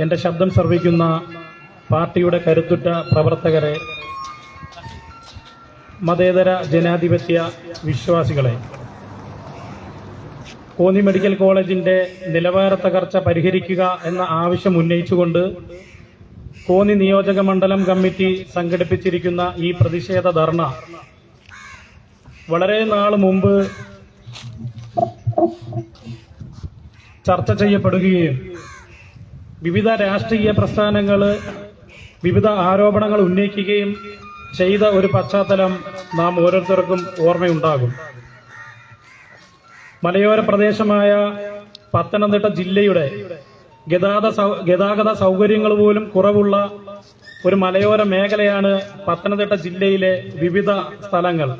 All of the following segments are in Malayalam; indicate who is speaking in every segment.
Speaker 1: എന്റെ ശബ്ദം ശ്രവിക്കുന്ന പാർട്ടിയുടെ കരുത്തുറ്റ പ്രവർത്തകരെ മതേതര ജനാധിപത്യ വിശ്വാസികളെ കോന്നി മെഡിക്കൽ കോളേജിന്റെ നിലവാര തകർച്ച പരിഹരിക്കുക എന്ന ആവശ്യം ഉന്നയിച്ചുകൊണ്ട് കോന്നി നിയോജക മണ്ഡലം കമ്മിറ്റി സംഘടിപ്പിച്ചിരിക്കുന്ന ഈ പ്രതിഷേധ ധർണ വളരെ നാൾ മുമ്പ് ചർച്ച ചെയ്യപ്പെടുകയും വിവിധ രാഷ്ട്രീയ പ്രസ്ഥാനങ്ങൾ വിവിധ ആരോപണങ്ങൾ ഉന്നയിക്കുകയും ചെയ്ത ഒരു പശ്ചാത്തലം നാം ഓരോരുത്തർക്കും ഓർമ്മയുണ്ടാകും. മലയോര പ്രദേശമായ പത്തനംതിട്ട ജില്ലയുടെ ഗതാഗത ഗതാഗത സൗകര്യങ്ങൾ പോലും കുറവുള്ള ഒരു മലയോര മേഖലയാണ് പത്തനംതിട്ട ജില്ലയിലെ വിവിധ സ്ഥലങ്ങൾ.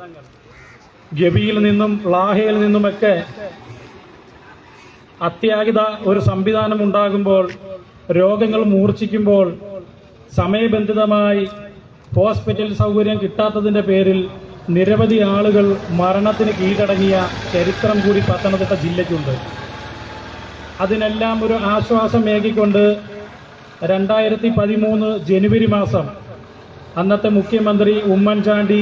Speaker 1: ഗവിയിൽ നിന്നും ലാഹയിൽ നിന്നുമൊക്കെ അത്യാഹിത ഒരു സംവിധാനം ഉണ്ടാകുമ്പോൾ രോഗങ്ങൾ മൂർച്ഛിക്കുമ്പോൾ സമയബന്ധിതമായി ഹോസ്പിറ്റൽ സൗകര്യം കിട്ടാത്തതിന്റെ പേരിൽ നിരവധി ആളുകൾ മരണത്തിന് കീഴടങ്ങിയ ചരിത്രം കൂടി പത്തനംതിട്ട ജില്ലയ്ക്കുണ്ട്. അതിനെല്ലാം ഒരു ആശ്വാസം ഏകിക്കൊണ്ട് രണ്ടായിരത്തി പതിമൂന്ന് ജനുവരി മാസം അന്നത്തെ മുഖ്യമന്ത്രി ഉമ്മൻചാണ്ടി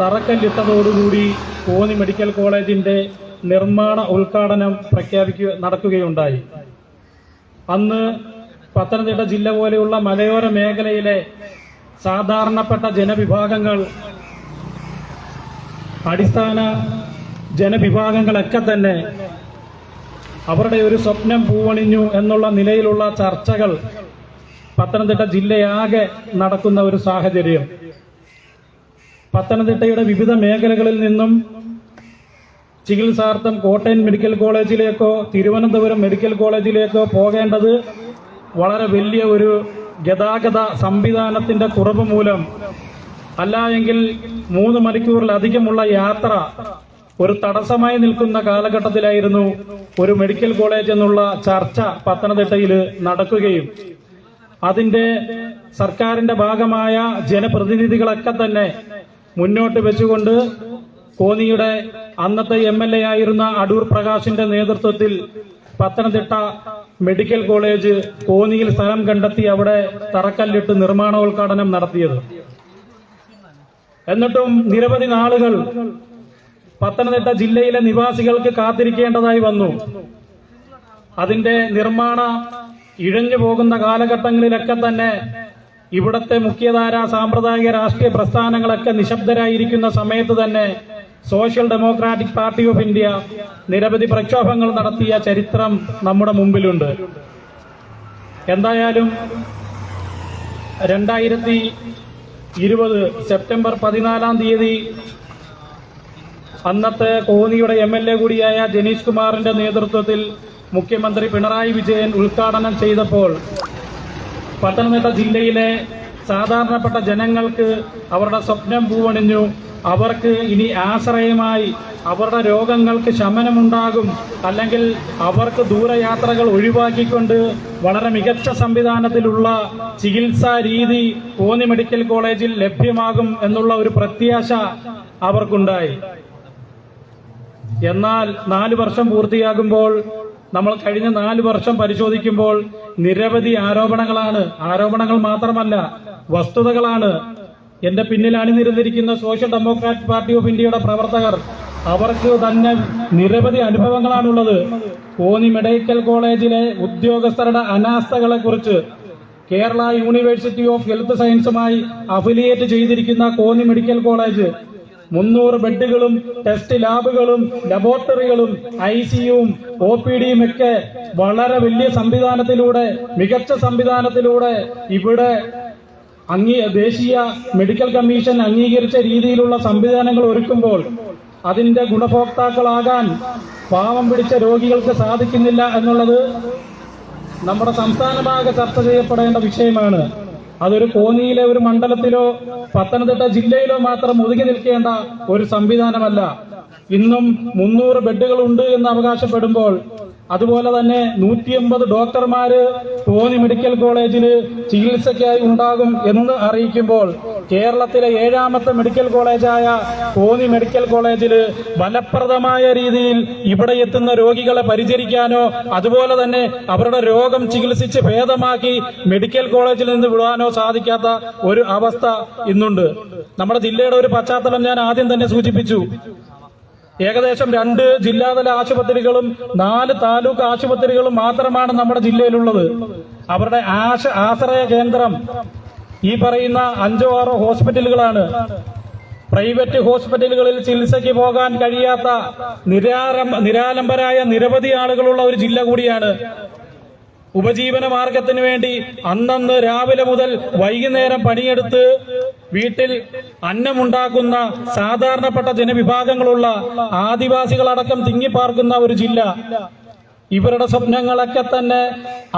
Speaker 1: തറക്കല്ലിട്ടതോടുകൂടി കോന്നി മെഡിക്കൽ കോളേജിന്റെ നിർമ്മാണ ഉദ്ഘാടനം പ്രഖ്യാപിക്കുക നടക്കുകയുണ്ടായി. അന്ന് പത്തനംതിട്ട ജില്ല പോലെയുള്ള മലയോര മേഖലയിലെ സാധാരണപ്പെട്ട ജനവിഭാഗങ്ങൾ അടിസ്ഥാന ജനവിഭാഗങ്ങളൊക്കെ തന്നെ അവരുടെ ഒരു സ്വപ്നം പൂവണിഞ്ഞു എന്നുള്ള നിലയിലുള്ള ചർച്ചകൾ പത്തനംതിട്ട ജില്ലയാകെ നടക്കുന്ന ഒരു സാഹചര്യം. പത്തനംതിട്ടയുടെ വിവിധ മേഖലകളിൽ നിന്നും ചികിത്സാർത്ഥം കോട്ടയം മെഡിക്കൽ കോളേജിലേക്കോ തിരുവനന്തപുരം മെഡിക്കൽ കോളേജിലേക്കോ പോകേണ്ടത് വളരെ വലിയ ഒരു ഗതാഗത സംവിധാനത്തിന്റെ കുറവ് മൂലം. അല്ല എങ്കിൽ മൂന്ന് മണിക്കൂറിലധികമുള്ള യാത്ര ഒരു തടസ്സമായി നിൽക്കുന്ന കാലഘട്ടത്തിലായിരുന്നു ഒരു മെഡിക്കൽ കോളേജ് എന്നുള്ള ചർച്ച പത്തനംതിട്ടയിൽ നടക്കുകയും. അതിന്റെ സർക്കാരിന്റെ ഭാഗമായ ജനപ്രതിനിധികളൊക്കെ തന്നെ മുന്നോട്ട് വെച്ചുകൊണ്ട് കോന്നിയുടെ അന്നത്തെ എം എൽ എ ആയിരുന്ന അടൂർ പ്രകാശിന്റെ നേതൃത്വത്തിൽ പത്തനംതിട്ട മെഡിക്കൽ കോളേജ് കോന്നിയിൽ സ്ഥലം കണ്ടെത്തി അവിടെ തറക്കല്ലിട്ട് നിർമ്മാണോദ്ഘാടനം നടത്തിയത്. എന്നിട്ടും നിരവധി നാളുകൾ പത്തനംതിട്ട ജില്ലയിലെ നിവാസികൾക്ക് കാത്തിരിക്കേണ്ടതായി വന്നു. അതിന്റെ നിർമ്മാണ ഇഴഞ്ഞു പോകുന്ന കാലഘട്ടങ്ങളിലൊക്കെ തന്നെ ഇവിടത്തെ മുഖ്യധാര സാമ്പ്രദായിക രാഷ്ട്രീയ പ്രസ്ഥാനങ്ങളൊക്കെ നിശബ്ദരായിരിക്കുന്ന സമയത്ത് തന്നെ social democratic party of India നിരവധി പ്രക്ഷോഭങ്ങൾ നടത്തിയ ചരിത്രം നമ്മുടെ മുമ്പിലുണ്ട്. എന്തായാലും രണ്ടായിരത്തി ഇരുപത് സെപ്റ്റംബർ പതിനാലാം തീയതി അന്നത്തെ കോന്നിയുടെ എം എൽ എ കൂടിയായ ജനീഷ് കുമാറിന്റെ നേതൃത്വത്തിൽ മുഖ്യമന്ത്രി പിണറായി വിജയൻ ഉദ്ഘാടനം ചെയ്തപ്പോൾ പത്തനംതിട്ട ജില്ലയിലെ സാധാരണപ്പെട്ട ജനങ്ങൾക്ക് അവരുടെ സ്വപ്നം പൂവണിഞ്ഞു. അവർക്ക് ഇനി ആശ്രയമായി അവരുടെ രോഗങ്ങൾക്ക് ശമനമുണ്ടാകും. അല്ലെങ്കിൽ അവർക്ക് ദൂരയാത്രകൾ ഒഴിവാക്കിക്കൊണ്ട് വളരെ മികച്ച സംവിധാനത്തിലുള്ള ചികിത്സാ രീതി കോന്നി മെഡിക്കൽ കോളേജിൽ ലഭ്യമാകും എന്നുള്ള ഒരു പ്രത്യാശ അവർക്കുണ്ടായി. എന്നാൽ നാല് വർഷം പൂർത്തിയാകുമ്പോൾ നമ്മൾ കഴിഞ്ഞ നാല് വർഷം പരിശോധിക്കുമ്പോൾ നിരവധി ആരോപണങ്ങളാണ്. ആരോപണങ്ങൾ മാത്രമല്ല വസ്തുതകളാണ്. എന്റെ പിന്നിൽ അണിനിരന്നിരിക്കുന്ന സോഷ്യൽ ഡെമോക്രാറ്റിക് പാർട്ടി ഓഫ് ഇന്ത്യയുടെ പ്രവർത്തകർ അവർക്ക് തന്നെ നിരവധി അനുഭവങ്ങളാണുള്ളത്. കോന്നി മെഡിക്കൽ കോളേജിലെ ഉദ്യോഗസ്ഥരുടെ അനാസ്ഥകളെ കുറിച്ച് കേരള യൂണിവേഴ്സിറ്റി ഓഫ് ഹെൽത്ത് സയൻസുമായി അഫിലിയേറ്റ് ചെയ്തിരിക്കുന്ന കോന്നി മെഡിക്കൽ കോളേജ് മുന്നൂറ് ബെഡുകളും ടെസ്റ്റ് ലാബുകളും ലബോറട്ടറികളും ഐ സിയും ഒ പി ഡിയും ഒക്കെ വളരെ വലിയ സംവിധാനത്തിലൂടെ മികച്ച സംവിധാനത്തിലൂടെ ഇവിടെ അംഗീ ദേശീയ മെഡിക്കൽ കമ്മീഷൻ അംഗീകരിച്ച രീതിയിലുള്ള സംവിധാനങ്ങൾ ഒരുക്കുമ്പോൾ അതിന്റെ ഗുണഭോക്താക്കളാകാൻ പാവം പിടിച്ച രോഗികൾക്ക് സാധിക്കുന്നില്ല എന്നുള്ളത് നമ്മുടെ സംസ്ഥാനമാകെ ചർച്ച ചെയ്യപ്പെടേണ്ട വിഷയമാണ്. അതൊരു കോന്നിയിലെ ഒരു മണ്ഡലത്തിലോ പത്തനംതിട്ട ജില്ലയിലോ മാത്രം ഒതുങ്ങി നിൽക്കേണ്ട ഒരു സംവിധാനമല്ല. ഇന്നും മുന്നൂറ് ബെഡുകൾ ഉണ്ട് എന്ന് അവകാശപ്പെടുമ്പോൾ അതുപോലെ തന്നെ നൂറ്റി എൺപത് ഡോക്ടർമാര് കോന്നി മെഡിക്കൽ കോളേജിൽ ചികിത്സയ്ക്കായി ഉണ്ടാകും എന്ന് അറിയിക്കുമ്പോൾ കേരളത്തിലെ ഏഴാമത്തെ മെഡിക്കൽ കോളേജായ കോന്നി മെഡിക്കൽ കോളേജിൽ ഫലപ്രദമായ രീതിയിൽ ഇവിടെ എത്തുന്ന രോഗികളെ പരിചരിക്കാനോ അതുപോലെ തന്നെ അവരുടെ രോഗം ചികിത്സിച്ച് ഭേദമാക്കി മെഡിക്കൽ കോളേജിൽ നിന്ന് വിടാനോ സാധിക്കാത്ത ഒരു അവസ്ഥ ഇന്നുണ്ട്. നമ്മുടെ ജില്ലയുടെ ഒരു പശ്ചാത്തലം ഞാൻ ആദ്യം തന്നെ സൂചിപ്പിച്ചു. ഏകദേശം രണ്ട് ജില്ലാതല ആശുപത്രികളും നാല് താലൂക്ക് ആശുപത്രികളും മാത്രമാണ് നമ്മുടെ ജില്ലയിലുള്ളത്. അവരുടെ ആശ ആശ്രയ കേന്ദ്രം ഈ പറയുന്ന അഞ്ചോ ആറോ ഹോസ്പിറ്റലുകളാണ്. പ്രൈവറ്റ് ഹോസ്പിറ്റലുകളിൽ ചികിത്സയ്ക്ക് പോകാൻ കഴിയാത്ത നിരാലംബരായ നിരവധി ആളുകളുള്ള ഒരു ജില്ല കൂടിയാണ് ഉപജീവന മാർഗത്തിന് വേണ്ടി അന്നന്ന് രാവിലെ മുതൽ വൈകുന്നേരം പണിയെടുത്ത് വീട്ടിൽ അന്നമുണ്ടാക്കുന്ന സാധാരണപ്പെട്ട ജനവിഭാഗങ്ങളുള്ള ആദിവാസികളടക്കം തിങ്ങിപ്പാർക്കുന്ന ഒരു ജില്ല. ഇവരുടെ സ്വപ്നങ്ങളൊക്കെ തന്നെ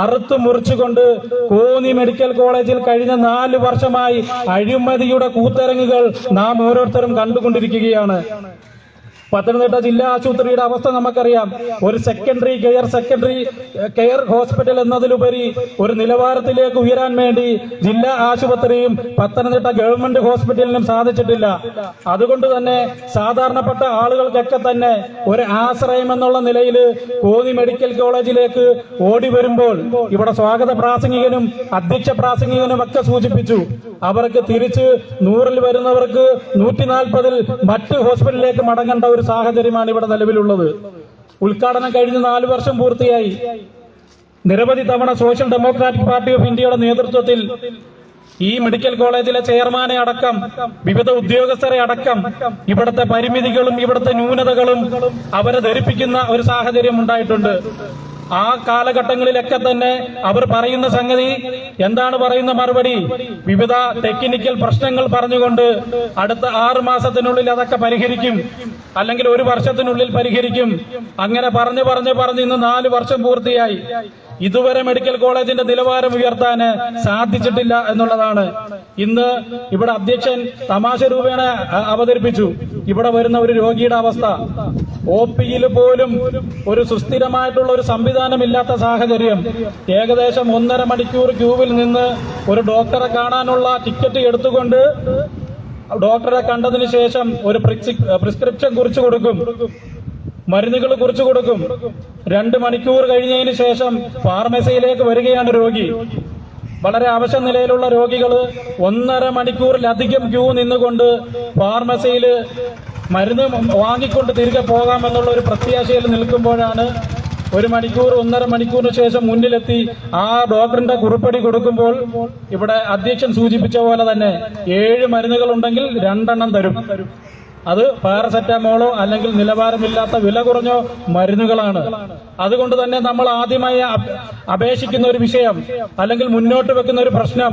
Speaker 1: അറുത്തു മുറിച്ചുകൊണ്ട് കോന്നി മെഡിക്കൽ കോളേജിൽ കഴിഞ്ഞ നാല് വർഷമായി അഴിമതിയുടെ കൂത്തരങ്ങുകൾ നാം ഓരോരുത്തരും കണ്ടുകൊണ്ടിരിക്കുകയാണ്. പത്തനംതിട്ട ജില്ലാ ആശുപത്രിയുടെ അവസ്ഥ നമുക്കറിയാം. ഒരു secondary care secondary care hospital എന്നതിലുപരി ഒരു നിലവാരത്തിലേക്ക് ഉയരാൻ വേണ്ടി ജില്ലാ ആശുപത്രിയും പത്തനംതിട്ട ഗവൺമെന്റ് ഹോസ്പിറ്റലിനും സാധിച്ചിട്ടില്ല. അതുകൊണ്ട് തന്നെ സാധാരണപ്പെട്ട ആളുകൾക്കൊക്കെ തന്നെ ഒരു ആശ്രയം എന്നുള്ള നിലയിൽ കോന്നി മെഡിക്കൽ കോളേജിലേക്ക് ഓടി വരുമ്പോൾ ഇവിടെ സ്വാഗത പ്രാസംഗികനും അധ്യക്ഷ പ്രാസംഗികനും ഒക്കെ സൂചിപ്പിച്ചു. അവർക്ക് തിരിച്ച് നൂറിൽ വരുന്നവർക്ക് നൂറ്റി നാൽപ്പതിൽ മറ്റ് ഹോസ്പിറ്റലിലേക്ക് മടങ്ങേണ്ട ഒരു സാഹചര്യമാണ് ഇവിടെ നിലവിലുള്ളത്. ഉദ്ഘാടനം കഴിഞ്ഞ് നാലു വർഷം പൂർത്തിയായി. നിരവധി തവണ സോഷ്യൽ ഡെമോക്രാറ്റിക് പാർട്ടി ഓഫ് ഇന്ത്യയുടെ നേതൃത്വത്തിൽ ഈ മെഡിക്കൽ കോളേജിലെ ചെയർമാനെ അടക്കം വിവിധ ഉദ്യോഗസ്ഥരെ അടക്കം ഇവിടുത്തെ പരിമിതികളും ഇവിടുത്തെ ന്യൂനതകളും അവരെ ധരിപ്പിക്കുന്ന ഒരു സാഹചര്യം ഉണ്ടായിട്ടുണ്ട്. ആ കാലഘട്ടങ്ങളിലൊക്കെ തന്നെ അവർ പറയുന്ന സംഗതി എന്താണ് പറയുന്ന മറുപടി? വിവിധ ടെക്നിക്കൽ പ്രശ്നങ്ങൾ പറഞ്ഞുകൊണ്ട് അടുത്ത ആറ് മാസത്തിനുള്ളിൽ അതൊക്കെ പരിഹരിക്കും. അല്ലെങ്കിൽ ഒരു വർഷത്തിനുള്ളിൽ പരിഹരിക്കും. അങ്ങനെ പറഞ്ഞു പറഞ്ഞു പറഞ്ഞ് ഇന്ന് നാല് വർഷം പൂർത്തിയായി. ഇതുവരെ മെഡിക്കൽ കോളേജിന്റെ നിലവാരം ഉയർത്താൻ സാധിച്ചിട്ടില്ല എന്നുള്ളതാണ്. ഇന്ന് ഇവിടെ അധ്യക്ഷൻ തമാശ രൂപേണ അവതരിപ്പിച്ചു. ഇവിടെ വരുന്ന ഒരു രോഗിയുടെ അവസ്ഥ. ഒ പിയിൽ പോലും ഒരു സുസ്ഥിരമായിട്ടുള്ള ഒരു സംവിധാനമില്ലാത്ത സാഹചര്യം. ഏകദേശം ഒന്നര മണിക്കൂർ ക്യൂവിൽ നിന്ന് ഒരു ഡോക്ടറെ കാണാനുള്ള ടിക്കറ്റ് എടുത്തുകൊണ്ട് ഡോക്ടറെ കണ്ടതിന് ശേഷം ഒരു പ്രിസ്ക്രിപ്ഷൻ കുറിച്ചു കൊടുക്കും. മരുന്നുകൾ കുറിച്ചു കൊടുക്കും. രണ്ട് മണിക്കൂർ കഴിഞ്ഞതിന് ശേഷം ഫാർമസിയിലേക്ക് വരികയാണ് രോഗി. വളരെ അവശ നിലയിലുള്ള രോഗികൾ ഒന്നര മണിക്കൂറിലധികം ക്യൂ നിന്നുകൊണ്ട് ഫാർമസിയിൽ മരുന്ന് വാങ്ങിക്കൊണ്ട് തിരികെ പോകാമെന്നുള്ള ഒരു പ്രത്യാശയിൽ നിൽക്കുമ്പോഴാണ് ഒരു മണിക്കൂർ ഒന്നര മണിക്കൂറിന് ശേഷം മുന്നിലെത്തി ആ ഡോക്ടറിന്റെ കുറിപ്പടി കൊടുക്കുമ്പോൾ ഇവിടെ അധ്യക്ഷൻ സൂചിപ്പിച്ച പോലെ തന്നെ ഏഴ് മരുന്നുകൾ ഉണ്ടെങ്കിൽ രണ്ടെണ്ണം തരും. അത് പാരസെറ്റമോളോ അല്ലെങ്കിൽ നിലവാരമില്ലാത്ത വില കുറഞ്ഞോ മരുന്നുകളാണ്. അതുകൊണ്ട് തന്നെ നമ്മൾ ആദ്യമായി അപ്- അപേക്ഷിക്കുന്ന ഒരു വിഷയം അല്ലെങ്കിൽ മുന്നോട്ട് വെക്കുന്ന ഒരു പ്രശ്നം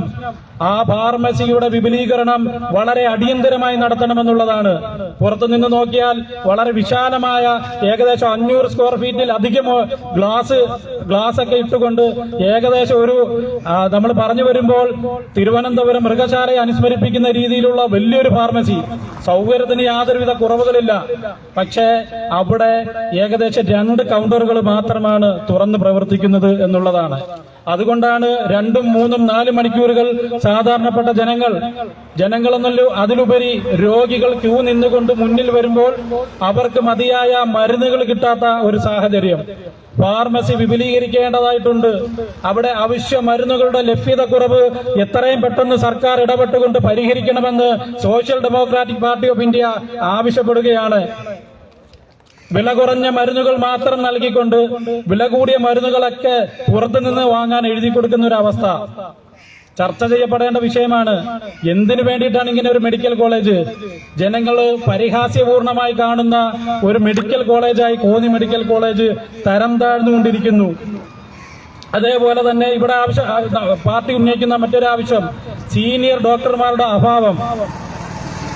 Speaker 1: ആ ഫാർമസിയുടെ വിപുലീകരണം വളരെ അടിയന്തരമായി നടത്തണമെന്നുള്ളതാണ്. പുറത്തുനിന്ന് നോക്കിയാൽ വളരെ വിശാലമായ ഏകദേശം അഞ്ഞൂറ് സ്ക്വയർ ഫീറ്റിൽ അധികം ഗ്ലാസ് ഗ്ലാസ് ഒക്കെ ഇട്ടുകൊണ്ട് ഏകദേശം ഒരു നമ്മൾ പറഞ്ഞു വരുമ്പോൾ തിരുവനന്തപുരം മൃഗശാലയെ അനുസ്മരിപ്പിക്കുന്ന രീതിയിലുള്ള വലിയൊരു ഫാർമസി. സൗകര്യത്തിന് യാതൊരുവിധ കുറവുകളില്ല. പക്ഷേ അവിടെ ഏകദേശം രണ്ട് കൗണ്ടറുകൾ മാത്രമാണ് തുറന്ന് പ്രവർത്തിക്കുന്നത് എന്നുള്ളതാണ്. അതുകൊണ്ടാണ് രണ്ടും മൂന്നും നാല് മണിക്കൂറുകൾ സാധാരണപ്പെട്ട ജനങ്ങൾ ജനങ്ങളെന്നല്ലോ അതിലുപരി രോഗികൾ ക്യൂ നിന്നുകൊണ്ട് മുന്നിൽ വരുമ്പോൾ അവർക്ക് മതിയായ മരുന്നുകൾ കിട്ടാത്ത ഒരു സാഹചര്യം. ഫാർമസി വിപുലീകരിക്കേണ്ടതായിട്ടുണ്ട്. അവിടെ അവശ്യ മരുന്നുകളുടെ ലഭ്യത കുറവ് എത്രയും പെട്ടെന്ന് സർക്കാർ ഇടപെട്ടുകൊണ്ട് പരിഹരിക്കണമെന്ന് social democratic party of India ആവശ്യപ്പെടുകയാണ്. വില കുറഞ്ഞ മരുന്നുകൾ മാത്രം നൽകിക്കൊണ്ട് വില കൂടിയ മരുന്നുകളൊക്കെ പുറത്തുനിന്ന് വാങ്ങാൻ എഴുതി കൊടുക്കുന്ന ഒരു അവസ്ഥ ചർച്ച ചെയ്യപ്പെടേണ്ട വിഷയമാണ്. എന്തിനു വേണ്ടിയിട്ടാണ് ഇങ്ങനെ ഒരു മെഡിക്കൽ കോളേജ് ജനങ്ങൾ പരിഹാസ്യപൂർണമായി കാണുന്ന ഒരു മെഡിക്കൽ കോളേജായി കോന്നി മെഡിക്കൽ കോളേജ് തരം താഴ്ന്നുകൊണ്ടിരിക്കുന്നു. അതേപോലെ തന്നെ ഇവിടെ ആവശ്യം പാർട്ടി ഉന്നയിക്കുന്ന മറ്റൊരാവശ്യം സീനിയർ ഡോക്ടർമാരുടെ അഭാവം.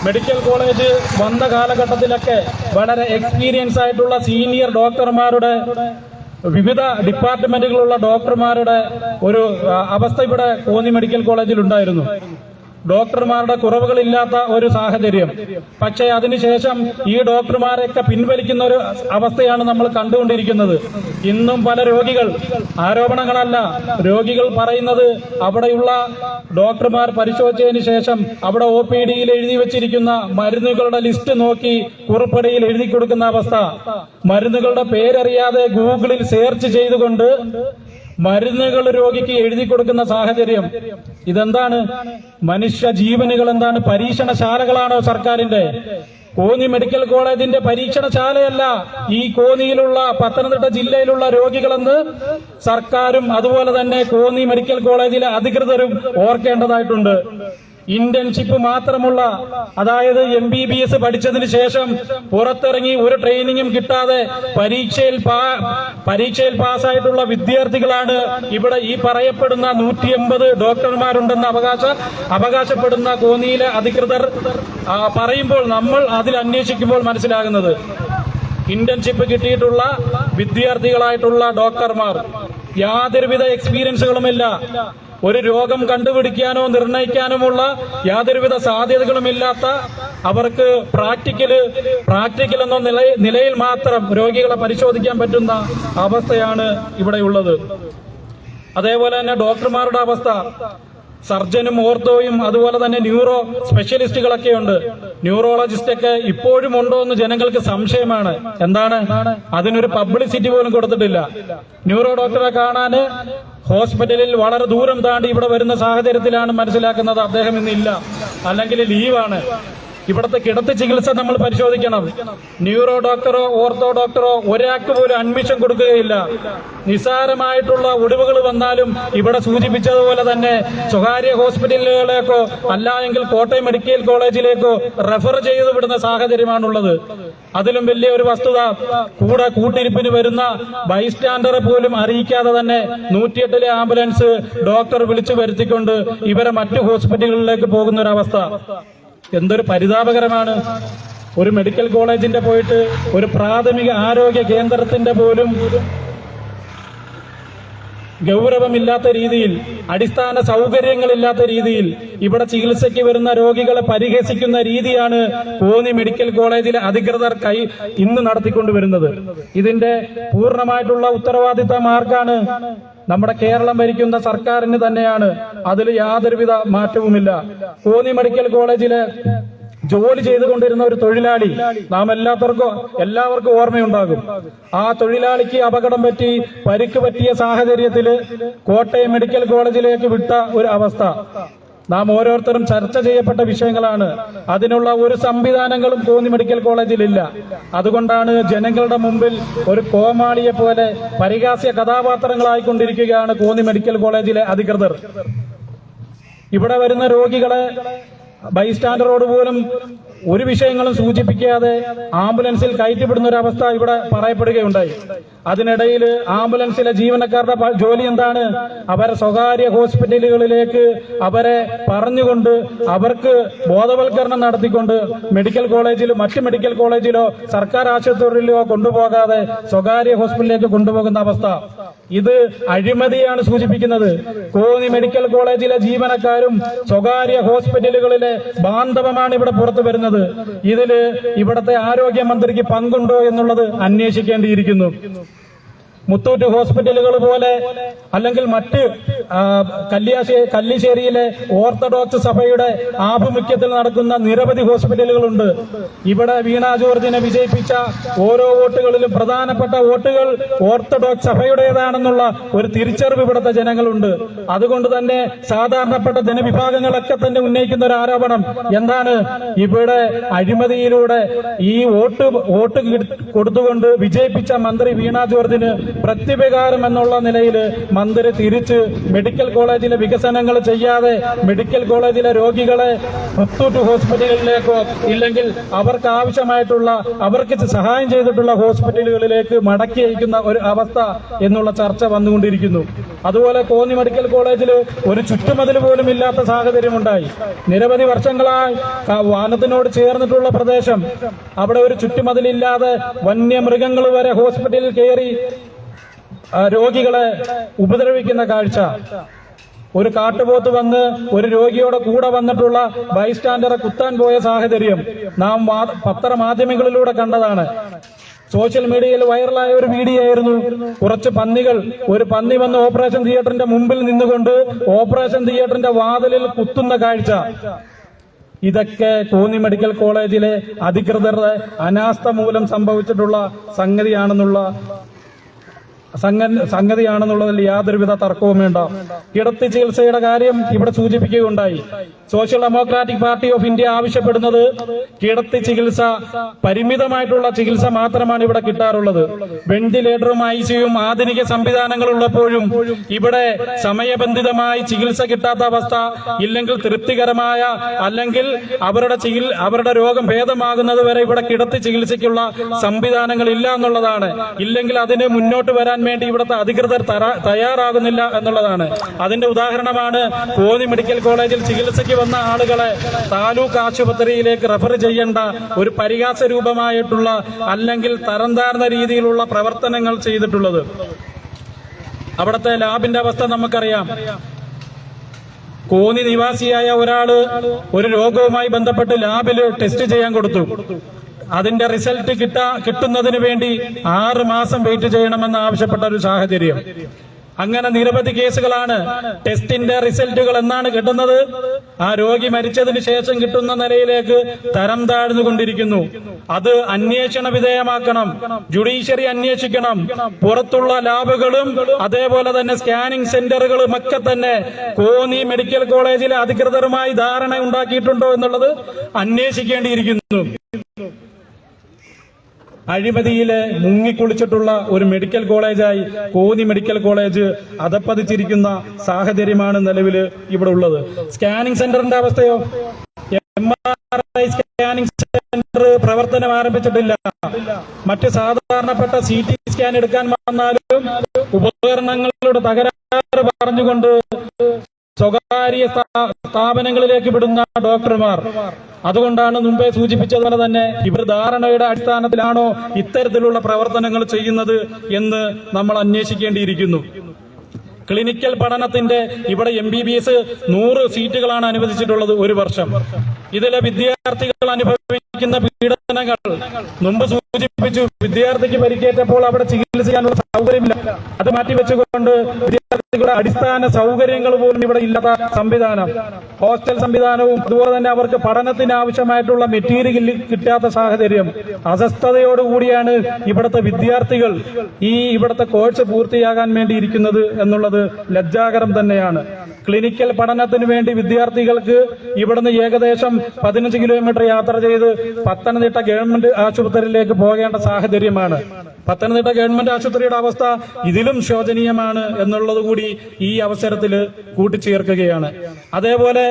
Speaker 1: മെഡിക്കൽ കോളേജ് വന്ന കാലഘട്ടത്തിലൊക്കെ വളരെ എക്സ്പീരിയൻസ് ആയിട്ടുള്ള സീനിയർ ഡോക്ടർമാരുടെ വിവിധ ഡിപ്പാർട്ട്മെന്റുകളുള്ള ഡോക്ടർമാരുടെ ഒരു അവസ്ഥ ഇവിടെ കോന്നി മെഡിക്കൽ കോളേജിൽ ഉണ്ടായിരുന്നു. ഡോക്ടർമാരുടെ കുറവുകളില്ലാത്ത ഒരു സാഹചര്യം. പക്ഷേ അതിനുശേഷം ഈ ഡോക്ടർമാരെയൊക്കെ പിൻവലിക്കുന്ന ഒരു അവസ്ഥയാണ് നമ്മൾ കണ്ടുകൊണ്ടിരിക്കുന്നത്. ഇന്നും പല രോഗികൾ ആരോപണങ്ങളല്ല രോഗികൾ പറയുന്നത് അവിടെയുള്ള ഡോക്ടർമാർ പരിശോധിച്ചതിന് ശേഷം അവിടെ ഒ പി ഡിയിൽ എഴുതി വെച്ചിരിക്കുന്ന മരുന്നുകളുടെ ലിസ്റ്റ് നോക്കി കുറിപ്പടിയിൽ എഴുതി കൊടുക്കുന്ന അവസ്ഥ. മരുന്നുകളുടെ പേരറിയാതെ ഗൂഗിളിൽ സെർച്ച് ചെയ്തുകൊണ്ട് മരുന്നുകൾ രോഗിക്ക് എഴുതി കൊടുക്കുന്ന സാഹചര്യം. ഇതെന്താണ്? മനുഷ്യ ജീവനുകൾ എന്താണ്? പരീക്ഷണശാലകളാണോ സർക്കാരിന്റെ കോന്നി മെഡിക്കൽ കോളേജിന്റെ പരീക്ഷണശാലയല്ല. ഈ കോന്നിയിലുള്ള പത്തനംതിട്ട ജില്ലയിലുള്ള രോഗികളെന്ന് സർക്കാരും അതുപോലെ തന്നെ കോന്നി മെഡിക്കൽ കോളേജിലെ അധികൃതരും ഓർക്കേണ്ടതായിട്ടുണ്ട്. ഇന്റേൺഷിപ്പ് മാത്രമുള്ള അതായത് എം ബി ബി എസ് പഠിച്ചതിന് ശേഷം പുറത്തിറങ്ങി ഒരു ട്രെയിനിങ്ങും കിട്ടാതെ പരീക്ഷയിൽ പരീക്ഷയിൽ പാസ്സായിട്ടുള്ള വിദ്യാർത്ഥികളാണ് ഇവിടെ ഈ പറയപ്പെടുന്ന നൂറ്റി എൺപത് ഡോക്ടർമാരുണ്ടെന്ന് അവകാശ അവകാശപ്പെടുന്ന കോന്നിയിലെ അധികൃതർ പറയുമ്പോൾ നമ്മൾ അതിൽ അന്വേഷിക്കുമ്പോൾ മനസ്സിലാകുന്നത്. ഇന്റേൺഷിപ്പ് കിട്ടിയിട്ടുള്ള വിദ്യാർത്ഥികളായിട്ടുള്ള ഡോക്ടർമാർ. യാതൊരുവിധ എക്സ്പീരിയൻസുകളുമില്ല ഒരു രോഗം കണ്ടുപിടിക്കാനോ നിർണയിക്കാനുമുള്ള യാതൊരുവിധ സാധ്യതകളുമില്ലാത്ത അവർക്ക് പ്രാക്ടിക്കൽ പ്രാക്ടിക്കൽ എന്ന നില- നിലയിൽ മാത്രം രോഗികളെ പരിശോധിക്കാൻ പറ്റുന്ന അവസ്ഥയാണ് ഇവിടെയുള്ളത് അതേപോലെ തന്നെ ഡോക്ടർമാരുടെ അവസ്ഥ. സർജനും ഓർത്തോയും അതുപോലെ തന്നെ ന്യൂറോ സ്പെഷ്യലിസ്റ്റുകളൊക്കെ ഉണ്ട് ന്യൂറോളജിസ്റ്റൊക്കെ ഇപ്പോഴും ഉണ്ടോ എന്ന് ജനങ്ങൾക്ക് സംശയമാണ്. എന്താണ്? അതിനൊരു പബ്ലിസിറ്റി പോലും കൊടുത്തിട്ടില്ല. ന്യൂറോ ഡോക്ടറെ കാണാൻ ഹോസ്പിറ്റലിൽ വളരെ ദൂരം താണ്ടി ഇവിടെ വരുന്ന സാഹചര്യത്തിലാണ് മനസ്സിലാക്കുന്നത് അദ്ദേഹം ഇന്നില്ല. അല്ലെങ്കിൽ ലീവാണ്. ഇവിടുത്തെ കിടത്തി ചികിത്സ നമ്മൾ പരിശോധിക്കണം. ന്യൂറോ ഡോക്ടറോ ഓർത്തോ ഡോക്ടറോ ഒരാൾക്ക് പോലും അഡ്മിഷൻ കൊടുക്കുകയില്ല. നിസാരമായിട്ടുള്ള ഒടിവുകൾ വന്നാലും ഇവിടെ സൂചിപ്പിച്ചതുപോലെ തന്നെ സ്വകാര്യ ഹോസ്പിറ്റലുകളിലേക്കോ അല്ല എങ്കിൽ കോട്ടയം മെഡിക്കൽ കോളേജിലേക്കോ റെഫർ ചെയ്തു വിടുന്ന സാഹചര്യമാണുള്ളത്. അതിലും വലിയ ഒരു വസ്തുത കൂടെ കൂട്ടിരിപ്പിന് വരുന്ന ബൈസ്റ്റാൻഡറെ പോലും അറിയിക്കാതെ തന്നെ നൂറ്റിയെട്ടിലെ ആംബുലൻസ് ഡോക്ടർ വിളിച്ചു വരുത്തിക്കൊണ്ട് ഇവരെ മറ്റു ഹോസ്പിറ്റലുകളിലേക്ക് പോകുന്ന ഒരു അവസ്ഥ എന്തൊരു പരിതാപകരമാണ്. ഒരു മെഡിക്കൽ കോളേജിന്റെ പോയിട്ട് ഒരു പ്രാഥമിക ആരോഗ്യ കേന്ദ്രത്തിന്റെ പോലും ഗൗരവമില്ലാത്ത രീതിയിൽ അടിസ്ഥാന സൗകര്യങ്ങളില്ലാത്ത രീതിയിൽ ഇവിടെ ചികിത്സയ്ക്ക് വരുന്ന രോഗികളെ പരിഹസിക്കുന്ന രീതിയാണ് കോന്നി മെഡിക്കൽ കോളേജിലെ അധികൃതർ കൈ ഇന്ന് നടത്തിക്കൊണ്ടുവരുന്നത്. ഇതിന്റെ പൂർണമായിട്ടുള്ള ഉത്തരവാദിത്തം ആർക്കാണ് നമ്മുടെ കേരളം ഭരിക്കുന്ന സർക്കാരിന് തന്നെയാണ് അതിൽ യാതൊരുവിധ മാറ്റവുമില്ല. കോന്നി മെഡിക്കൽ കോളേജിലെ ജോലി ചെയ്തുകൊണ്ടിരുന്ന ഒരു തൊഴിലാളി നാം എല്ലാവർക്കും എല്ലാവർക്കും ഓർമ്മയുണ്ടാകും. ആ തൊഴിലാളിക്ക് അപകടം പറ്റി പരിക്ക് പറ്റിയ സാഹചര്യത്തിൽ കോട്ടയം മെഡിക്കൽ കോളേജിലേക്ക് വിട്ട ഒരു അവസ്ഥ. നാം ഓരോരുത്തരും ചർച്ച ചെയ്യപ്പെട്ട വിഷയങ്ങളാണ്. അതിനുള്ള ഒരു സംവിധാനങ്ങളും കോന്നി മെഡിക്കൽ കോളേജിൽ ഇല്ല അതുകൊണ്ടാണ് ജനങ്ങളുടെ മുമ്പിൽ ഒരു കോമാളിയെ പോലെ പരിഹാസ്യ കഥാപാത്രങ്ങളായിക്കൊണ്ടിരിക്കുകയാണ് കോന്നി മെഡിക്കൽ കോളേജിലെ അധികൃതർ. ഇവിടെ വരുന്ന രോഗികളെ ബൈസ്റ്റാൻഡറോട് പോലും ഒരു വിഷയങ്ങളും സൂചിപ്പിക്കാതെ ആംബുലൻസിൽ കയറ്റിവിടുന്ന ഒരു അവസ്ഥ ഇവിടെ പറയപ്പെടുകയുണ്ടായി. അതിനിടയിൽ ആംബുലൻസിലെ ജീവനക്കാരുടെ ജോലി എന്താണ്? അവരെ സ്വകാര്യ ഹോസ്പിറ്റലുകളിലേക്ക് അവരെ പറഞ്ഞുകൊണ്ട് അവർക്ക് ബോധവൽക്കരണം നടത്തിക്കൊണ്ട് മെഡിക്കൽ കോളേജിലോ മറ്റ് മെഡിക്കൽ കോളേജിലോ സർക്കാർ ആശുപത്രിയിലോ കൊണ്ടുപോകാതെ സ്വകാര്യ ഹോസ്പിറ്റലിലേക്ക് കൊണ്ടുപോകുന്ന അവസ്ഥ. ഇത് അഴിമതിയാണ് സൂചിപ്പിക്കുന്നത്. കോന്നി മെഡിക്കൽ കോളേജിലെ ജീവനക്കാരും സ്വകാര്യ ഹോസ്പിറ്റലുകളിലെ ബാന്ധവമാണ് ഇവിടെ പുറത്തു വരുന്നത്. ഇതിൽ ഇവിടത്തെ ആരോഗ്യമന്ത്രിക്ക് പങ്കുണ്ടോ എന്നുള്ളത് അന്വേഷിക്കേണ്ടിയിരിക്കുന്നു. മുത്തൂറ്റ് ഹോസ്പിറ്റലുകൾ പോലെ അല്ലെങ്കിൽ മറ്റ് കല്യാശേ കല്ലിശ്ശേരിയിലെ ഓർത്തഡോക്സ് സഭയുടെ ആഭിമുഖ്യത്തിൽ നടക്കുന്ന നിരവധി ഹോസ്പിറ്റലുകളുണ്ട്. ഇവിടെ വീണ ജോർജിനെ വിജയിപ്പിച്ച ഓരോ വോട്ടുകളിലും പ്രധാനപ്പെട്ട വോട്ടുകൾ ഓർത്തഡോക്സ് സഭയുടേതാണെന്നുള്ള ഒരു തിരിച്ചറിവ് ഇവിടുത്തെ ജനങ്ങളുണ്ട്. അതുകൊണ്ട് തന്നെ സാധാരണപ്പെട്ട ജനവിഭാഗങ്ങളൊക്കെ തന്നെ ഉന്നയിക്കുന്ന ഒരു ആരോപണം. എന്താണ്? ഇവിടെ അഴിമതിയിലൂടെ ഈ വോട്ട് വോട്ട് കൊടുത്തുകൊണ്ട് വിജയിപ്പിച്ച മന്ത്രി വീണ ജോർജിന് പ്രത്യുപകാരം എന്നുള്ള നിലയിൽ മന്ത്രി തിരിച്ച് മെഡിക്കൽ കോളേജിലെ വികസനങ്ങൾ ചെയ്യാതെ മെഡിക്കൽ കോളേജിലെ രോഗികളെ മുത്തൂറ്റ് ഹോസ്പിറ്റലുകളിലേക്കോ ഇല്ലെങ്കിൽ അവർക്ക് ആവശ്യമായിട്ടുള്ള അവർക്ക് സഹായം ചെയ്തിട്ടുള്ള ഹോസ്പിറ്റലുകളിലേക്ക് മടക്കി അയക്കുന്ന ഒരു അവസ്ഥ എന്നുള്ള ചർച്ച വന്നുകൊണ്ടിരിക്കുന്നു. അതുപോലെ കോന്നി മെഡിക്കൽ കോളേജിൽ ഒരു ചുറ്റുമതിൽ പോലും ഇല്ലാത്ത സാഹചര്യമുണ്ടായി. നിരവധി വർഷങ്ങളായി വാനത്തിനോട് ചേർന്നിട്ടുള്ള പ്രദേശം അവിടെ ഒരു ചുറ്റുമതിലില്ലാതെ വന്യമൃഗങ്ങൾ വരെ ഹോസ്പിറ്റലിൽ കയറി രോഗികളെ ഉപദ്രവിക്കുന്ന കാഴ്ച. ഒരു കാട്ടുപോത്ത് വന്ന് ഒരു രോഗിയുടെ കൂടെ വന്നിട്ടുള്ള ബൈസ്റ്റാൻഡറെ കുത്താൻ പോയ സാഹചര്യം നാം പത്രമാധ്യമങ്ങളിലൂടെ കണ്ടതാണ്. സോഷ്യൽ മീഡിയയിൽ വൈറലായ ഒരു വീഡിയോ ആയിരുന്നു കുറച്ച് പന്നികൾ ഒരു പന്നി വന്ന് ഓപ്പറേഷൻ തിയേറ്ററിന്റെ മുമ്പിൽ നിന്നുകൊണ്ട് ഓപ്പറേഷൻ തിയേറ്ററിന്റെ വാതിലിൽ കുത്തുന്ന കാഴ്ച. ഇതൊക്കെ കോന്നി മെഡിക്കൽ കോളേജിലെ അധികൃതരുടെ അനാസ്ഥ മൂലം സംഭവിച്ചിട്ടുള്ള സംഗതിയാണെന്നുള്ള സംഗ- സംഗതിയാണെന്നുള്ളതിൽ യാതൊരുവിധ തർക്കവും വേണ്ട. കിടത്തി ചികിത്സയുടെ കാര്യം ഇവിടെ സൂചിപ്പിക്കുകയുണ്ടായി. Social democratic party of India ആവശ്യപ്പെടുന്നത് കിടത്തി ചികിത്സ പരിമിതമായിട്ടുള്ള ചികിത്സ മാത്രമാണ് ഇവിടെ കിട്ടാറുള്ളത്. വെന്റിലേറ്ററും ഐ സിയും ആധുനിക സംവിധാനങ്ങൾ ഉള്ളപ്പോഴും ഇവിടെ സമയബന്ധിതമായി ചികിത്സ കിട്ടാത്ത അവസ്ഥ ഇല്ലെങ്കിൽ തൃപ്തികരമായ അല്ലെങ്കിൽ അവരുടെ അവരുടെ രോഗം ഭേദമാകുന്നത് വരെ ഇവിടെ കിടത്തി ചികിത്സയ്ക്കുള്ള സംവിധാനങ്ങൾ ഇല്ല എന്നുള്ളതാണ്. ഇല്ലെങ്കിൽ അതിന് മുന്നോട്ട് വരാൻ വേണ്ടി ഇവിടുത്തെ അധികൃതർ തയ്യാറാകുന്നില്ല എന്നുള്ളതാണ്. അതിന്റെ ഉദാഹരണമാണ് കോന്നി മെഡിക്കൽ കോളേജിൽ ചികിത്സയ്ക്ക് വന്ന ആളുകളെ താലൂക്ക് ആശുപത്രിയിലേക്ക് റെഫർ ചെയ്യേണ്ട ഒരു പരിഹാസ രൂപമായിട്ടുള്ള അല്ലെങ്കിൽ തരംതാർന്ന രീതിയിലുള്ള പ്രവർത്തനങ്ങൾ ചെയ്തിട്ടുള്ളത്. അവിടുത്തെ ലാബിന്റെ അവസ്ഥ നമുക്കറിയാം. കോന്നി നിവാസിയായ ഒരാൾ ഒരു രോഗവുമായി ബന്ധപ്പെട്ട് ലാബിൽ ടെസ്റ്റ് ചെയ്യാൻ കൊടുത്തു. അതിന്റെ റിസൾട്ട് കിട്ടാ കിട്ടുന്നതിന് വേണ്ടി ആറ് മാസം വെയിറ്റ് ചെയ്യണമെന്ന് ആവശ്യപ്പെട്ട ഒരു സാഹചര്യം. അങ്ങനെ നിരവധി കേസുകളാണ് ടെസ്റ്റിന്റെ റിസൾട്ടുകൾ എന്നാണ് കിട്ടുന്നത്. ആ രോഗി മരിച്ചതിന് ശേഷം കിട്ടുന്ന നിലയിലേക്ക് തരം താഴ്ന്നുകൊണ്ടിരിക്കുന്നു. അത് അന്വേഷണ വിധേയമാക്കണം. ജുഡീഷ്യറി അന്വേഷിക്കണം. പുറത്തുള്ള ലാബുകളും അതേപോലെ തന്നെ സ്കാനിംഗ് സെന്ററുകളും ഒക്കെ തന്നെ കോന്നി മെഡിക്കൽ കോളേജിലെ അധികൃതരുമായി ധാരണ ഉണ്ടാക്കിയിട്ടുണ്ടോ എന്നുള്ളത് അന്വേഷിക്കേണ്ടിയിരിക്കുന്നു. അഴിമതിയിലെ മുങ്ങിക്കുളിച്ചിട്ടുള്ള ഒരു മെഡിക്കൽ കോളേജായി കോന്നി മെഡിക്കൽ കോളേജ് അതപ്പതിച്ചിരിക്കുന്ന സാഹചര്യമാണ് നിലവിൽ ഇവിടെ ഉള്ളത്. സ്കാനിംഗ് സെന്ററിന്റെ അവസ്ഥയോ? M R I scanning centre പ്രവർത്തനം ആരംഭിച്ചിട്ടില്ല. മറ്റ് സാധാരണപ്പെട്ട സി ടി സ്കാൻ എടുക്കാൻ വന്നാലും ഉപകരണങ്ങളുടെ തകരാറ് പറഞ്ഞുകൊണ്ട് സ്വകാര്യ സ്ഥാപനങ്ങളിലേക്ക് വിടുന്ന ഡോക്ടർമാർ. അതുകൊണ്ടാണ് മുമ്പേ സൂചിപ്പിച്ചതുപോലെ തന്നെ ഇവർ ധാരണയുടെ അടിസ്ഥാനത്തിലാണോ ഇത്തരത്തിലുള്ള പ്രവർത്തനങ്ങൾ ചെയ്യുന്നത് എന്ന് നമ്മൾ അന്വേഷിക്കേണ്ടിയിരിക്കുന്നു. ക്ലിനിക്കൽ പഠനത്തിന്റെ ഇവിടെ എം ബി ബി എസ് നൂറ് സീറ്റുകളാണ് അനുവദിച്ചിട്ടുള്ളത് ഒരു വർഷം. ഇതിലെ വിദ്യാർത്ഥികൾ അനുഭവിക്കുന്ന പീഡനങ്ങൾ മുമ്പ് സൂചിപ്പിച്ചു. വിദ്യാർത്ഥിക്ക് പരിക്കേറ്റപ്പോൾ അവിടെ ചികിത്സിക്കാനുള്ള സൗകര്യമില്ല. അത് മാറ്റിവെച്ചുകൊണ്ട് വിദ്യാർത്ഥികളുടെ അടിസ്ഥാന സൗകര്യങ്ങൾ പോലും ഇവിടെ ഇല്ലാത്ത സംവിധാനം. ഹോസ്റ്റൽ സംവിധാനവും അതുപോലെ തന്നെ അവർക്ക് പഠനത്തിന് ആവശ്യമായിട്ടുള്ള മെറ്റീരിയൽ കിട്ടാത്ത സാഹചര്യം. അസ്വസ്ഥതയോടുകൂടിയാണ് ഇവിടുത്തെ വിദ്യാർത്ഥികൾ ഈ ഇവിടുത്തെ കോഴ്സ് പൂർത്തിയാകാൻ വേണ്ടി ഇരിക്കുന്നത് എന്നുള്ളത് ലജ്ജാകരം തന്നെയാണ്. ക്ലിനിക്കൽ പഠനത്തിന് വേണ്ടി വിദ്യാർത്ഥികൾക്ക് ഇവിടുന്ന് ഏകദേശം പതിനഞ്ച് കിലോമീറ്റർ യാത്ര ചെയ്ത് പത്തനംതിട്ട ഗവൺമെന്റ് ആശുപത്രിയിലേക്ക് പോകേണ്ട സാഹചര്യമാണ്. പത്തനംതിട്ട ഗവൺമെന്റ് ആശുപത്രിയുടെ അവസ്ഥ ഇതിലും ശോചനീയമാണ് എന്നുള്ളത് കൂടി ഈ അവസരത്തിൽ കൂട്ടിച്ചേർക്കുകയാണ്. അതേപോലെ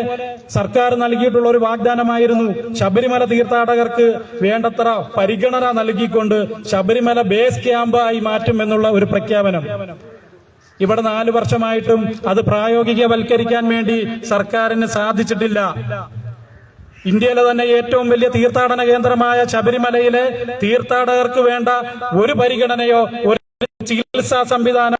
Speaker 1: സർക്കാർ നൽകിയിട്ടുള്ള ഒരു വാഗ്ദാനമായിരുന്നു ശബരിമല തീർത്ഥാടകർക്ക് വേണ്ടത്ര പരിഗണന നൽകിക്കൊണ്ട് ശബരിമല ബേസ് ക്യാമ്പായി മാറ്റും എന്നുള്ള ഒരു പ്രഖ്യാപനം. ഇവിടെ നാല് വർഷമായിട്ടും അത് പ്രായോഗികവൽക്കരിക്കാൻ വേണ്ടി സർക്കാരിന് സാധിച്ചിട്ടില്ല. ഇന്ത്യയിലെ തന്നെ ഏറ്റവും വലിയ തീർത്ഥാടന കേന്ദ്രമായ ശബരിമലയിലെ തീർത്ഥാടകർക്ക് വേണ്ട ഒരു പരിഗണനയോ ഒരു ചികിത്സാ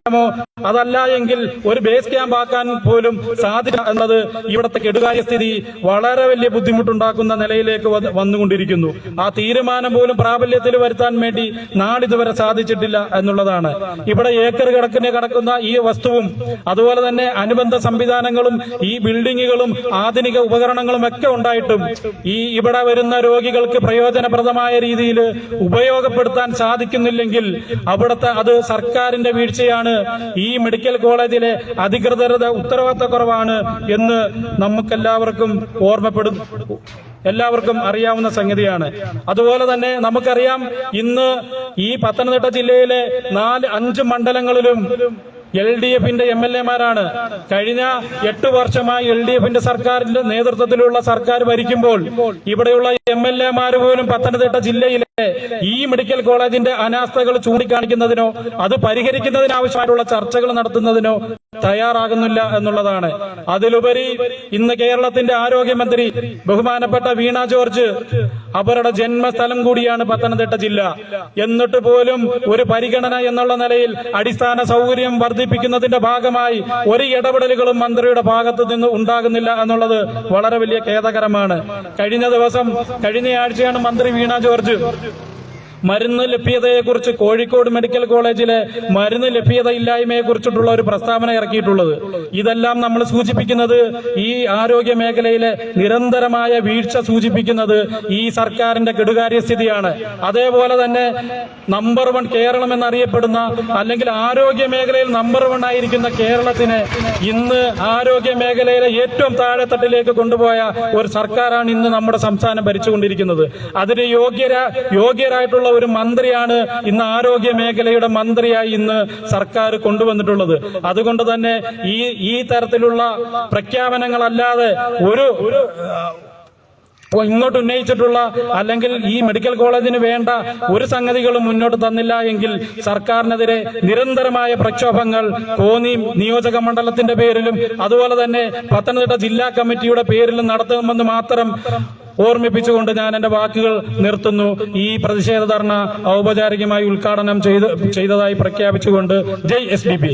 Speaker 1: സംവിധാനമോ അതല്ല എങ്കിൽ ഒരു ബേസ് ക്യാമ്പ് ആക്കാൻ പോലും സാധില്ല എന്നത് ഇവിടുത്തെ കെടുകാര്യ സ്ഥിതി വളരെ വലിയ ബുദ്ധിമുട്ടുണ്ടാക്കുന്ന നിലയിലേക്ക് വന്ന് വന്നുകൊണ്ടിരിക്കുന്നു. ആ തീരുമാനം പോലും പ്രാബല്യത്തിൽ വരുത്താൻ വേണ്ടി നാടിതുവരെ സാധിച്ചിട്ടില്ല എന്നുള്ളതാണ്. ഇവിടെ ഏക്കർ കിടക്കിന് കിടക്കുന്ന ഈ വസ്തുവും അതുപോലെ തന്നെ അനുബന്ധ സംവിധാനങ്ങളും ഈ ബിൽഡിങ്ങുകളും ആധുനിക ഉപകരണങ്ങളും ഒക്കെ ഉണ്ടായിട്ടും ഈ ഇവിടെ വരുന്ന രോഗികൾക്ക് പ്രയോജനപ്രദമായ രീതിയിൽ ഉപയോഗപ്പെടുത്താൻ സാധിക്കുന്നില്ലെങ്കിൽ അവിടുത്തെ അത് സർക്കാരിന്റെ വീഴ്ചയാണ് ഈ മെഡിക്കൽ കോളേജിലെ അധികൃതരുടെ ഉത്തരവാദിത്തക്കുറവാണ് എന്ന് നമുക്കെല്ലാവർക്കും ഓർമ്മപ്പെടും. എല്ലാവർക്കും അറിയാവുന്ന സംഗതിയാണ്. അതുപോലെ തന്നെ നമുക്കറിയാം ഇന്ന് ഈ പത്തനംതിട്ട ജില്ലയിലെ നാല് അഞ്ച് മണ്ഡലങ്ങളിലും എൽ ഡി എഫിന്റെ എം എൽ എമാരാണ്. കഴിഞ്ഞ എട്ട് വർഷമായി എൽ ഡി എഫിന്റെ സർക്കാരിന്റെ നേതൃത്വത്തിലുള്ള സർക്കാർ ഭരിക്കുമ്പോൾ ഇവിടെയുള്ള എം എൽ എമാർ പോലും പത്തനംതിട്ട ജില്ലയിലെ ഈ മെഡിക്കൽ കോളേജിന്റെ അനാസ്ഥകൾ ചൂണ്ടിക്കാണിക്കുന്നതിനോ അത് പരിഹരിക്കുന്നതിനാവശ്യമായിട്ടുള്ള ചർച്ചകൾ നടത്തുന്നതിനോ തയ്യാറാകുന്നില്ല എന്നുള്ളതാണ്. അതിലുപരി ഇന്ന് കേരളത്തിന്റെ ആരോഗ്യമന്ത്രി ബഹുമാനപ്പെട്ട വീണ ജോർജ് അവരുടെ ജന്മസ്ഥലം കൂടിയാണ് പത്തനംതിട്ട ജില്ല. എന്നിട്ട് പോലും ഒരു പരിഗണന എന്നുള്ള നിലയിൽ അടിസ്ഥാന സൗകര്യം വർദ്ധിപ്പിക്കുന്നതിന്റെ ഭാഗമായി ഒരു ഇടപെടലുകളും മന്ത്രിയുടെ ഭാഗത്ത് നിന്ന് ഉണ്ടാകുന്നില്ല എന്നുള്ളത് വളരെ വലിയ ഖേദകരമാണ്. കഴിഞ്ഞ ദിവസം കഴിഞ്ഞയാഴ്ചയാണ് മന്ത്രി വീണ ജോർജ് മരുന്ന് ലഭ്യതയെക്കുറിച്ച് കോഴിക്കോട് മെഡിക്കൽ കോളേജിലെ മരുന്ന് ലഭ്യത ഇല്ലായ്മയെ കുറിച്ചിട്ടുള്ള ഒരു പ്രസ്താവന ഇറക്കിയിട്ടുള്ളത്. ഇതെല്ലാം നമ്മൾ സൂചിപ്പിക്കുന്നത് ഈ ആരോഗ്യ മേഖലയിലെ നിരന്തരമായ വീഴ്ച സൂചിപ്പിക്കുന്നത് ഈ സർക്കാരിന്റെ കെടുകാര്യസ്ഥിതിയാണ്. അതേപോലെ തന്നെ നമ്പർ വൺ കേരളം എന്നറിയപ്പെടുന്ന അല്ലെങ്കിൽ ആരോഗ്യ മേഖലയിൽ നമ്പർ വൺ ആയിരിക്കുന്ന കേരളത്തിനെ ഇന്ന് ആരോഗ്യ മേഖലയിലെ ഏറ്റവും താഴെത്തട്ടിലേക്ക് കൊണ്ടുപോയ ഒരു സർക്കാരാണ് ഇന്ന് നമ്മുടെ സംസ്ഥാനം ഭരിച്ചുകൊണ്ടിരിക്കുന്നത്. അതിന് യോഗ്യര യോഗ്യരായിട്ടുള്ള ഒരു മന്ത്രിയാണ് ഇന്ന് ആരോഗ്യ മേഖലയുടെ മന്ത്രിയായി ഇന്ന് സർക്കാർ കൊണ്ടുവന്നിട്ടുള്ളത്. അതുകൊണ്ട് തന്നെ ഈ ഈ തരത്തിലുള്ള പ്രഖ്യാപനങ്ങളല്ലാതെ ഒരു ഇങ്ങോട്ട് ഉന്നയിച്ചിട്ടുള്ള അല്ലെങ്കിൽ ഈ മെഡിക്കൽ കോളേജിന് വേണ്ട ഒരു സംഗതികളും മുന്നോട്ട് തന്നില്ല എങ്കിൽ സർക്കാരിനെതിരെ നിരന്തരമായ പ്രക്ഷോഭങ്ങൾ കോന്നി നിയോജക മണ്ഡലത്തിന്റെ പേരിലും അതുപോലെ തന്നെ പത്തനംതിട്ട ജില്ലാ കമ്മിറ്റിയുടെ പേരിലും നടത്തുമെന്ന് മാത്രം ഓർമ്മിപ്പിച്ചുകൊണ്ട് ഞാൻ എന്റെ വാക്കുകൾ നിർത്തുന്നു. ഈ പ്രതിഷേധ ധർണ ഔപചാരികമായി ഉദ്ഘാടനം ചെയ്ത് ചെയ്തതായി പ്രഖ്യാപിച്ചുകൊണ്ട് ജയ് എസ് ഡി പി.